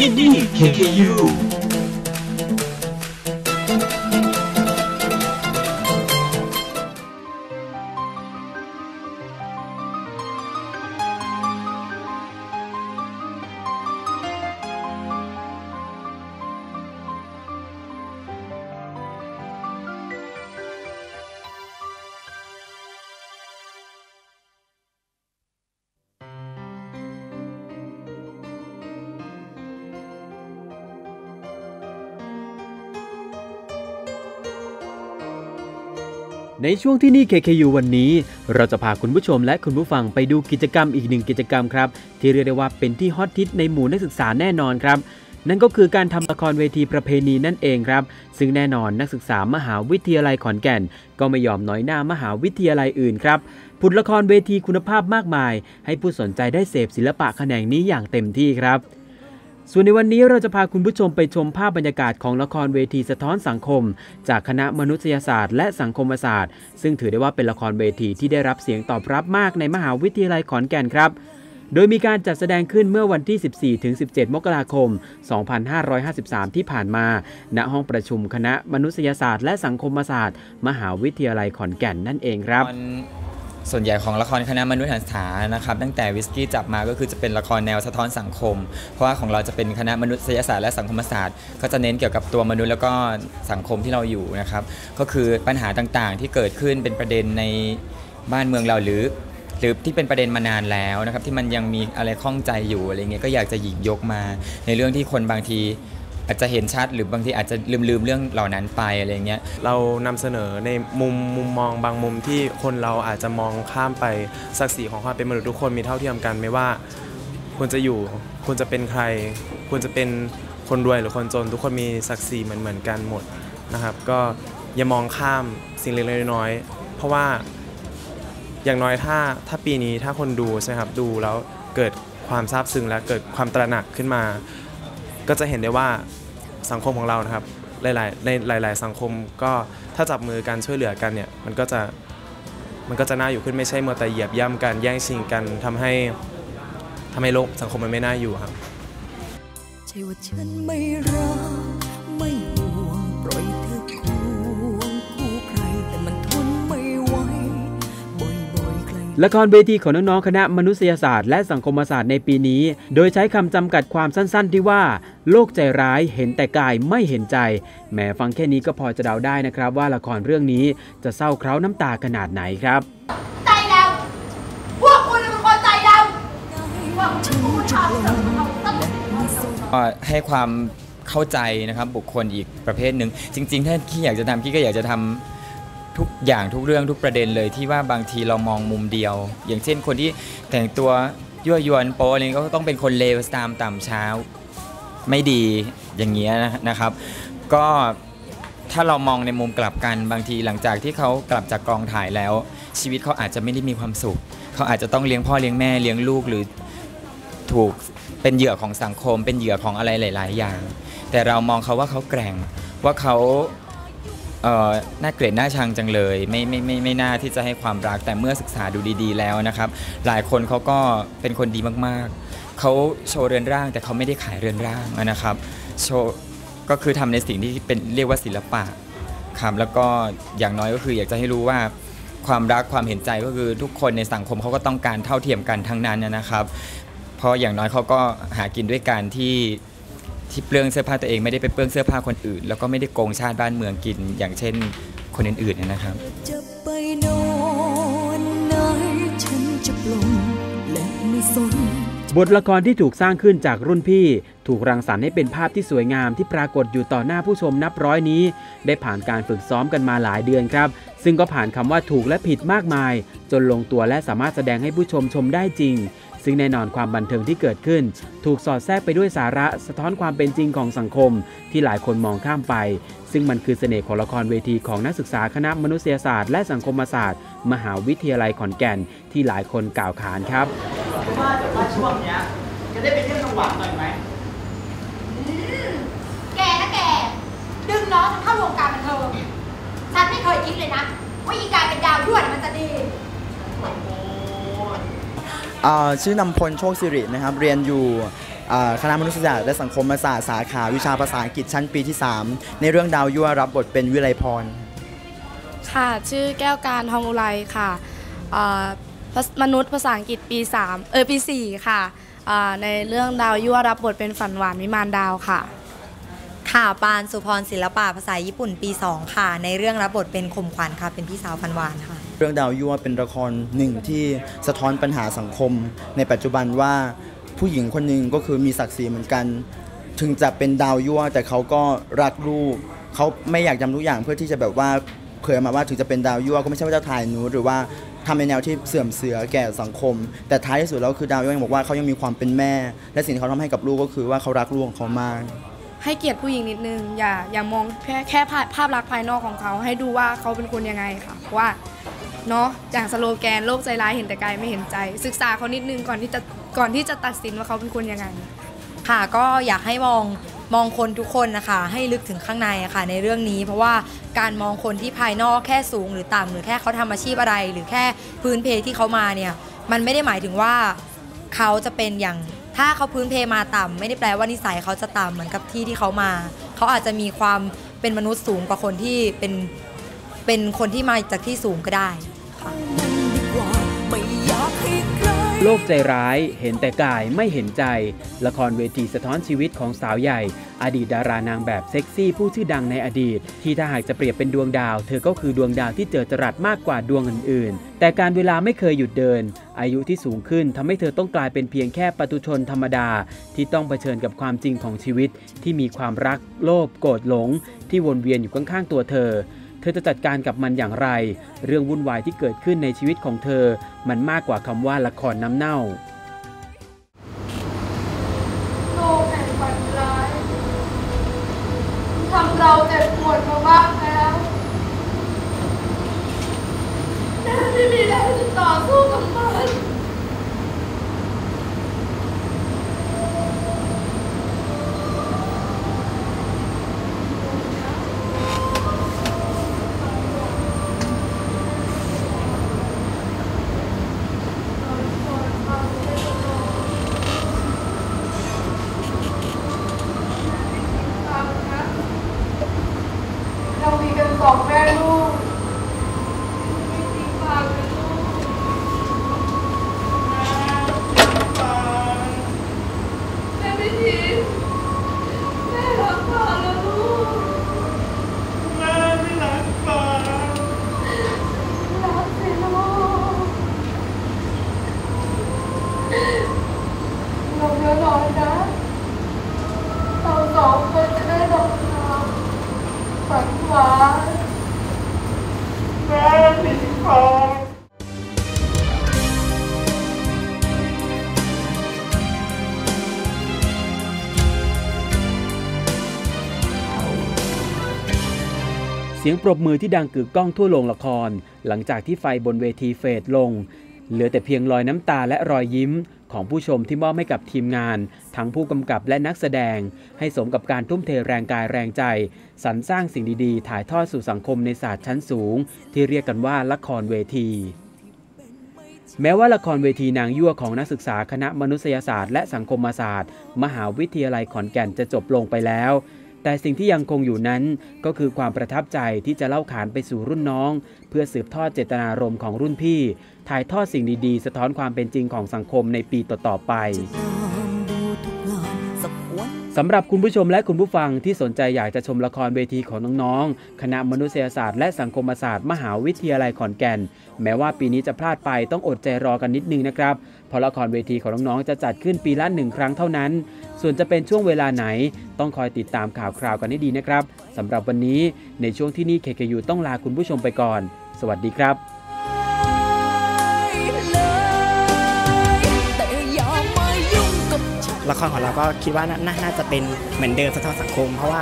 ที่นี่ KKU ในช่วงที่นี่ KKU วันนี้ เราจะพาคุณผู้ชมและคุณผู้ฟังไปดูกิจกรรมอีกหนึ่งกิจกรรมครับ ที่เรียกได้ว่าเป็นที่ฮอตฮิตในหมู่นักศึกษาแน่นอนครับ นั่นก็คือการทำละครเวทีประเพณีนั่นเองครับ ซึ่งแน่นอนนักศึกษามหาวิทยาลัยขอนแก่น ก็ไม่ยอมน้อยหน้ามหาวิทยาลัยอื่นครับผุดละครเวทีคุณภาพมากมาย ให้ผู้สนใจได้เสพศิลปะแขนงนี้อย่างเต็มที่ครับ ส่วนในวันนี้เราจะพาคุณผู้ชมไปชมภาพบรรยากาศของละครเวทีสะท้อนสังคม จากคณะมนุษยศาสตร์ และสังคมศาสตร์ ซึ่งถือได้ว่าเป็นละครเวทีที่ได้รับเสียงตอบรับมากในมหาวิทยาลัยขอนแก่นครับ โดยมีการจัดแสดงขึ้นเมื่อวันที่ 14-17 มกราคม 2553 ที่ผ่านมา ณ ห้องประชุมคณะมนุษยศาสตร์ และสังคมศาสตร์ มหาวิทยาลัยขอนแก่นนั่นเองครับ ส่วนใหญ่ของละครคณะมนุษยศาสตร์นะครับตั้งแต่วิสกี้จับมาก็คือจะเป็นละครแนวสะท้อนสังคม เพราะว่าของเราจะเป็นคณะมนุษยศาสตร์และสังคมศาสตร์ ก็จะเน้นเกี่ยวกับตัวมนุษย์แล้วก็สังคมที่เราอยู่นะครับ ก็คือปัญหาต่างๆ ที่เกิดขึ้นเป็นประเด็นในบ้านเมืองเราหรือ หรือที่เป็นประเด็นมานานแล้วนะครับที่มันยังมีอะไรข้องใจอยู่อะไรเงี้ยก็อยากจะหยิบยกมา ในเรื่องที่คนบางที อาจจะเห็นชัดหรือบางทีอาจจะลืมๆเรื่องเหล่านั้นไปอะไรเงี้ยเรานำเสนอในมุมมุมมองบางมุมที่คนเราอาจจะมองข้ามไปศักดิ์ศรีของความเป็นมนุษย์ทุกคนมีเท่าเทียมกันไม่ว่าคุณจะอยู่คุณจะเป็นใครคุณจะเป็นคนรวยหรือคนจน ทุกคนมีศักดิ์ศรีเหมือนเหมือนกันหมดนะครับ ก็อย่ามองข้ามสิ่งเล็กๆน้อยๆเพราะว่าอย่างน้อยถ้าถ้าปีนี้ถ้าคนดูใช่ไหมครับดูแล้วเกิดความซาบซึ้งและเกิดความตระหนักขึ้นมา ก็จะเห็นได้ว่าสังคมของเรานะครับหลายๆในหลาย ๆ สังคมก็ถ้าจับมือกันช่วยเหลือกันเนี่ยมันก็จะมันก็จะน่าอยู่ขึ้นไม่ใช่เมื่อแต่เหยียบย่ำกันแย่งชิงกันทำให้ทำให้โลกสังคมมันไม่น่าอยู่ครับใช่ว่าฉันไม่รัก ละครเวทีของน้องๆคณะมนุษยศาสตร์และสังคมศาสตร์ในปีนี้ โดยใช้คำจำกัดความสั้นๆ ที่ว่า โลกใจร้ายเห็นแต่กายไม่เห็นใจแหมฟังแค่นี้ก็พอจะเดาได้นะครับ ว่าละครเรื่องนี้จะเศร้าเคร้าน้ำตาขนาดไหนครับใจดำพวกคุณเป็นคนใจดำพวกคุณเป็นผู้ชายที่เราต้องก็ให้ความเข้าใจนะครับบุคคลอีกประเภทหนึ่งจริง ๆ ถ้าขี้อยากจะทำขี้ก็อยากจะทำ ทุกอย่างทุกเรื่องทุกประเด็นเลยที่ว่าบางทีเรามองมุมเดียว อย่างเช่นคนที่แต่งตัวยั่วยวนโป๊อะไรก็ต้องเป็นคนเลวตามต่ำเช้าไม่ดีอย่างเงี้ยนะครับ ก็ถ้าเรามองในมุมกลับกันบางทีหลังจากที่เขากลับจากกองถ่ายแล้ว ชีวิตเขาอาจจะไม่ได้มีความสุข เขาอาจจะต้องเลี้ยงพ่อเลี้ยงแม่เลี้ยงลูกหรือถูกเป็นเหยื่อของสังคม เป็นเหยื่อของอะไรหลาย ๆ อย่าง แต่เรามองเขาว่าเขาแกร่งว่าเขา น่าเกลียดน่าชังจังเลย ไม่ไม่ไม่ไม่น่าที่จะให้ความรักแต่เมื่อศึกษาดูดีๆแล้วนะครับ หลายคนเขาก็เป็นคนดีมากๆ เขาโชว์เรือนร่าง แต่เขาไม่ได้ขายเรือนร่างนะครับโชว์ก็คือทำในสิ่งที่เป็นเรียกว่าศิลปะครับแล้วก็อย่างน้อยก็คืออยากจะให้รู้ว่าความรักความเห็นใจก็คือทุกคนในสังคมเขาก็ต้องการเท่าเทียมกันทั้งนั้นนะครับ เพราะอย่างน้อยเขาก็หากินด้วยการที่ ที่เปลื้องเสื้อผ้าตัวเองไม่ได้ไปเปลื้องเสื้อผ้าคนอื่น แล้วก็ไม่ได้โกงชาติบ้านเมืองกิน อย่างเช่นคนอื่นๆนะครับจะไปนอนไหนฉันจะปลงและไม่สนบทละครที่ถูกสร้างขึ้นจากรุ่นพี่ ถูกรังสรรค์ให้เป็นภาพที่สวยงามที่ปรากฏอยู่ต่อหน้าผู้ชมนับร้อยนี้ ได้ผ่านการฝึกซ้อมกันมาหลายเดือนครับ ซึ่งก็ผ่านคำว่าถูกและผิดมากมาย จนลงตัวและสามารถแสดงให้ผู้ชมชมได้จริง ซึ่งแน่นอนความบันเทิงที่เกิดขึ้น ถูกสอดแทรกไปด้วยสาระสะท้อนความเป็นจริงของสังคม ที่หลายคนมองข้ามไป ซึ่งมันคือเสน่ห์ของละครเวทีของนักศึกษาคณะมนุษยศาสตร์และสังคมศาสตร์ มหาวิทยาลัยขอนแก่นที่หลายคนกล่าวขานครับว่าแต่ว่าช่วงเนี้ยจะได้ไปเที่ยวจังหวัดหน่อยไหมแกนะแก ดึงน้องเข้าวงการบันเทิงฉันไม่เคยคิดเลยนะ ว่าอีการเป็นดาวด้วนมันจะดีอ่า ชื่อนำพลโชคสิรินะครับ เรียนอยู่อ่าคณะมนุษยศาสตร์และสังคมศาสตร์สาขาวิชาภาษาอังกฤษชั้นปีที่ 3 ในเรื่องดาวยั่วรับบทเป็นวิไลพร ค่ะ ชื่อแก้วการทองอุไรค่ะเอ่อภาษมนุษย์ภาษาอังกฤษปี 3 เออปี 4 ค่ะอ่าในเรื่องดาวยั่วรับบทเป็นฝันหวานวิมานดาวค่ะ ค่ะปานสุพรศิลปะภาษาญี่ปุ่นปี 2 ค่ะ ในเรื่องรับบทเป็นคมขวัญค่ะ เป็นพี่สาวพันวานค่ะ เรื่องดาวยั่วเป็นละครหนึ่งที่สะท้อนปัญหาสังคม ในปัจจุบันว่าผู้หญิงคนหนึ่งก็คือมีศักดิ์ศรีเหมือนกัน ถึงจะเป็นดาวยั่วแต่เขาก็รักลูกเขาไม่อยากทำทุกอย่างเพื่อที่จะแบบว่าเผยมาว่าถึงจะเป็นดาวยั่วก็ไม่ใช่ว่าจะถ่ายหนูหรือว่าทำในแนวที่เสื่อมเสือแก่สังคม แต่ท้ายที่สุดแล้วคือดาวยั่วยังบอกว่าเขายังมีความเป็นแม่ และสิ่งที่เขาทำให้กับลูกก็คือว่าเขารักลูกของเขามากให้เกียรติผู้หญิงนิดนึง อย่าอย่ามองแค่แค่ภาพภาพลักษณ์ภายนอกของเขา ให้ดูว่าเขาเป็นคนยังไงค่ะเพราะว่า เนาะอย่างสโลแกนโลกใจร้ายเห็นแต่ไกลไม่เห็นใจ ศึกษาเขานิดนึงก่อนที่จะก่อนที่จะตัดสินว่าเขาเป็นคนยังไง ค่ะก็อยากให้มองมองคนทุกคนนะคะให้ลึกถึงข้างในะค่ะในเรื่องนี้ เพราะว่าการมองคนที่ภายนอกแค่สูงหรือต่ำหรือแค่เขาทำอาชีพอะไร หรือแค่พื้นเพที่เขามาเนี่ยมันไม่ได้หมายถึงว่าเขาจะเป็นอย่างถ้าเขาพื้นเพมาต่ำไม่ได้แปลว่านิสัยเขาจะต่ำเหมือนกับที่ที่เขามา เขาอาจจะมีความเป็นมนุษย์สูงกว่าคนที่เป็นเป็นคนที่มาจากที่สูงก็ได้ ค่ะ โลกใจร้ายเห็นแต่กายไม่เห็นใจ ละครเวทีสะท้อนชีวิตของสาวใหญ่ อดีตดารานางแบบเซ็กซี่ผู้ชื่อดังในอดีต ที่ถ้าหากจะเปรียบเป็นดวงดาว เธอก็คือดวงดาวที่เจอจรัสมากกว่าดวงอื่นๆ แต่การเวลาไม่เคยหยุดเดิน อายุที่สูงขึ้นทำให้เธอต้องกลายเป็นเพียงแค่ปตุชนธรรมดา ที่ต้องเผชิญกับความจริงของชีวิต ที่มีความรัก โลภโกรธหลง ที่วนเวียนอยู่ข้างๆตัวเธอ เธอจะจัดการกับมันอย่างไร เรื่องวุ่นวายที่เกิดขึ้นในชีวิตของเธอ มันมากกว่าคำว่าละครน้ำเน่า โลกแห่งฝันร้ายทำเราเจ็บปวดมามากแล้วแม่ไม่มีแรงจะต่อสู้กับมัน เรามีกันสองแม่ลูกไม่ทิ้งฟางเป็นลูกแม่ไม่ทิ้งแม่รักฟางนะลูก แม่ไม่รักฟางรักสิลูกลงแล้วนอนนะเราสองคนจะได้นอนหลับ ฝันหวานแม่ เสียงปรบมือที่ดังกึกก้องทั่วโรงละคร หลังจากที่ไฟบนเวทีเฟดลง เหลือแต่เพียงรอยน้ำตาและรอยยิ้ม ของผู้ชมที่มอบให้กับทีมงาน ทั้งผู้กำกับและนักแสดง ให้สมกับการทุ่มเทแรงกายแรงใจ สรรสร้างสิ่งดีๆ ถ่ายทอดสู่สังคมในศาสตร์ชั้นสูง ที่เรียกกันว่าละครเวที แม้ว่าละครเวทีนางยั่วของนักศึกษาคณะมนุษยศาสตร์และสังคมศาสตร์ มหาวิทยาลัยขอนแก่นจะจบลงไปแล้ว แต่สิ่งที่ยังคงอยู่นั้นก็คือความประทับใจที่จะเล่าขานไปสู่รุ่นน้อง เพื่อสืบทอดเจตนารมณ์ของรุ่นพี่ ถ่ายทอดสิ่งดีๆ สะท้อนความเป็นจริงของสังคมในปีต่อๆไป สำหรับคุณผู้ชมและคุณผู้ฟังที่สนใจอยากจะชมละครเวทีของน้องๆ คณะมนุษยศาสตร์และสังคมศาสตร์มหาวิทยาลัยขอนแก่น แม้ว่าปีนี้จะพลาดไปต้องอดใจรอกันนิดนึงนะครับ เพราะละครเวทีของน้องๆ จะจัดขึ้นปีละหนึ่งครั้งเท่านั้น ส่วนจะเป็นช่วงเวลาไหน ต้องคอยติดตามข่าวคราวกันให้ดีนะครับสำหรับวันนี้ในช่วงที่นี่ KKU ต้องลาคุณผู้ชมไปก่อน สวัสดีครับ ละครของเราก็คิดว่านาน่าจะเป็นเหมือนเดิมสะท้อนสังคม เพราะว่า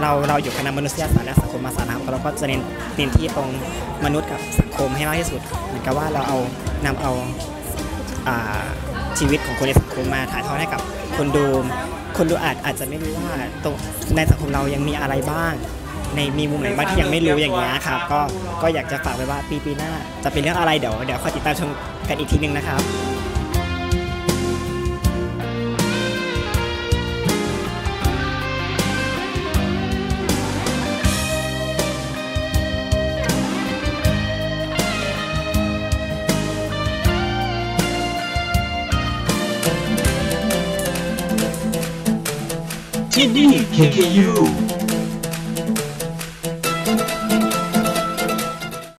เราเราอยู่คณะมนุษยศาสตร์และสังคมศาสตร์นะครับเราก็จะเน้นเน้นที่ตรงมนุษย์กับสังคมให้มากที่สุดเหมือนกับว่าเราเอานำเอาอาชีวิตของคนในสังคมมาถ่ายทอดให้กับคนดูคนดูอาจอาจจะไม่รู้ว่าตรงในสังคมเรายังมีอะไรบ้าง ในมีมุมไหนบ้างที่ยังไม่รู้อย่างเงี้ยครับก็ก็อยากจะฝากไว้ว่าปีปีหน้าจะเป็นเรื่องอะไรเดี๋ยวเดี๋ยวคอยติดตามชมกันอีกทีนึงนะครับ ที่นี่ KKU